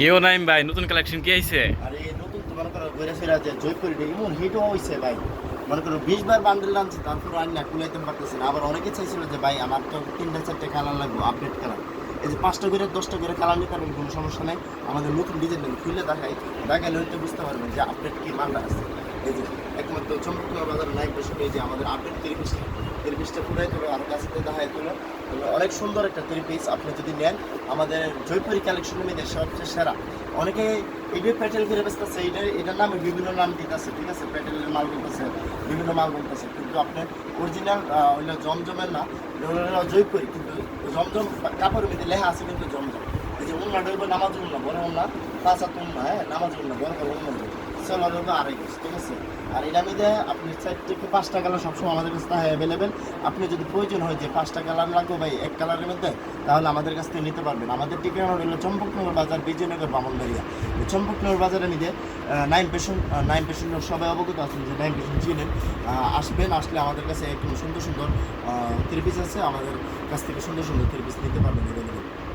কেউ নাই ভাই, নতুন কালেকশন কি আইছে? আর, নতুন তো মনে করো ঘুরে ফিরে আছে দিই এমন হিটও হইছে ভাই। মনে করো বিশ বার বান্ডেল আনছে তারপর আর না কুলাইতে পারতেছে না। আবার অনেকে চাইছিল যে, ভাই, আমার তো তিনটা, চারটে কালার লাগবে আপডেট কালার এই যে পাঁচটা করে, দশটা করে কালার নিতে পারবেন, কোনো সমস্যা নেই। আমাদের নতুন ডিজাইন খুলে দেখাই, দেখাইলে হয়তো বুঝতে পারবেন যে আপডেট কি মালটা আছে। একমাত্র চম্পকনগর বাজার নাইক বেশি যে আমাদের আপডেট থ্রি পিস থ্রি পিসটা পুরাই তোলো, আর কাছে দেখাই তোলো। অনেক সুন্দর একটা থ্রি আপনি যদি নেন, আমাদের জয়পুরি কালেকশনের মধ্যে সবচেয়ে সেরা। অনেকে এইভাবে প্যাটেল করে বেচতেছে এটা এটার নামে বিভিন্ন নাম দিতেছে, ঠিক আছে? প্যাটেলের মাল বলতেছে বিভিন্ন মাল বলতেছে। কিন্তু আপনি অরিজিনাল ওইটা জমজমের না জয়পুরি, কিন্তু জমজম কাপড়ের মধ্যে লেখা আছে কিন্তু জমজম। এই যে উন্না ডইব, নামাজ উন্না বড় উন্না, পাঁচ উন্না হ্যাঁ নামাজ উন্না বড় বড় উন্না। চলো ডইব আড়াই পিস ঠিক আপনি চার থেকে পাঁচটা কালার সবসময় আমাদের কাছে অ্যাভেলেবেল আপনি যদি প্রয়োজন হয় যে পাঁচটা কালার লাগবে ভাই, এক কালারের মধ্যে, তাহলে আমাদের কাছ থেকে নিতে পারবেন। আমাদের ঠিকানা হলো চম্পকনগর বাজার, বিজয়নগর, বামনবাড়িয়া। চম্পকনগর বাজারে নিতে নাইন পেশন নাইন পেশন সবাই অবগত আছেন যে নাইন পেশন চিনেন। আসবেন, আসলে আমাদের কাছে একদম সুন্দর সুন্দর থ্রি পিস আছে। আমাদের কাছ থেকে সুন্দর সুন্দর থ্রি পিস নিতে পারবেন available।